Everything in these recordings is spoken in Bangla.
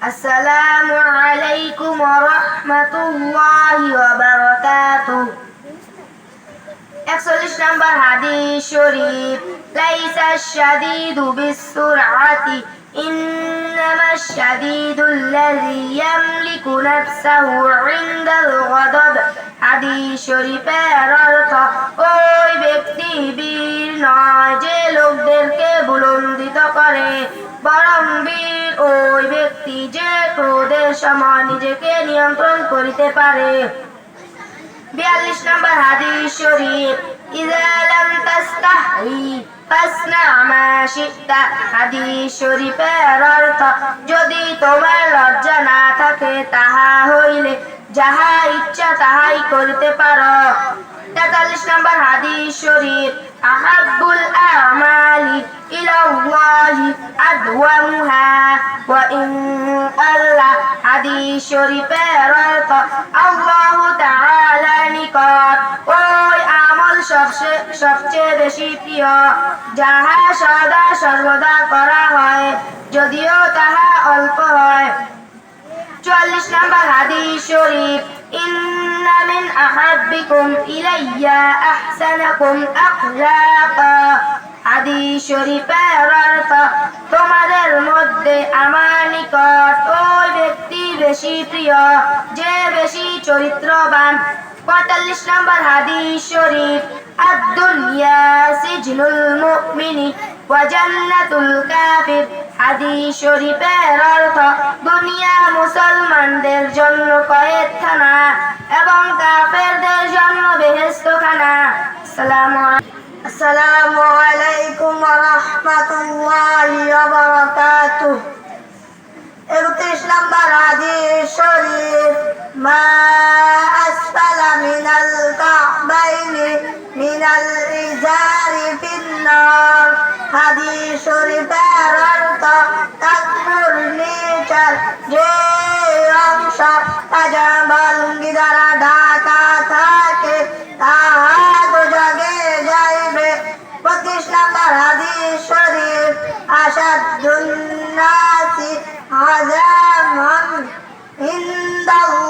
আসসালামু আলাইকুম রহমতুল্লাহি ওয়াবারাকাতুহ একচল্লিশ নম্বর হাদিস শরীফ লাইসা শাদীদু বিসসুরআতি الشديد الذي يملك نفسه عند الغضب হাদিস শরীফের অর্থ ওই ব্যক্তি বীর নয় যে লোকদেরকে বুলন্দিত করে বরং বীর ওই ব্যক্তি যে ক্রোধের সময় নিজেকে নিয়ন্ত্রণ করিতে পারে বিয়াল্লিশ নম্বর হাদিস শরীফ ইযা লাম তাস্তাহি যদি তোমার লজ্জা না থাকে তাহা হইলে যাহা ইচ্ছা তাহাই করতে পারো। তেতাল্লিশ নম্বর হাদিস শরীফ আহাব্বুল আমালি ইলাল্লাহি আদওয়ামুহা শরীফের অর্থ, আল্লাহ সবচেয়ে বেশি প্রিয়। যাহা সদা সর্বদা করা হয়, যদিও তাহা অল্প হয়। চুয়াল্লিশ নম্বর শরীফ অর্থ তোমাদের মধ্যে আমার নিকট ওই ব্যক্তি বেশি প্রিয়, যে বেশি চরিত্রবান। পঁয়তাল্লিশ নম্বর হাদিস শরীফ, আদ-দুনিয়া সিজনুল মুমিনি ওয়া জান্নাতুল কাফির। হাদিস শরীফের অর্থ, দুনিয়া মুসলমানদের জন্য কয়েদখানা এবং কাফেরদের জন্য বেহেশতখানা আসসালামু আসসালামু আলাইকুম ওয়া রাহমাতুল্লাহি ওয়া বারাকাতুহু। একত্রিশ নম্বর হাদিস শরীফ, মা থাকে তাহা দুজগে যাইবে। পঁচিশ নম্বর হাদিস শরীফ আসাদুন্নাসি আজামান ইন্দাল্লাহিল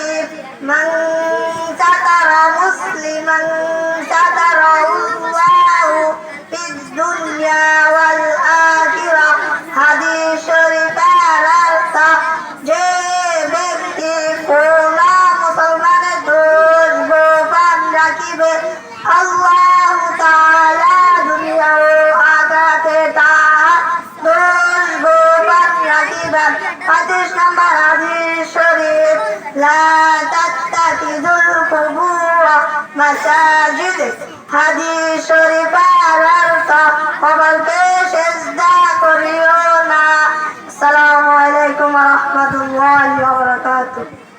মাসাজিদ হাদিস শরীফের অর্থ কবরকে সেজদা করিও না। আসসালামু আলাইকুম ওয়া রাহমাতুল্লাহি ওয়া বারাকাতুহু।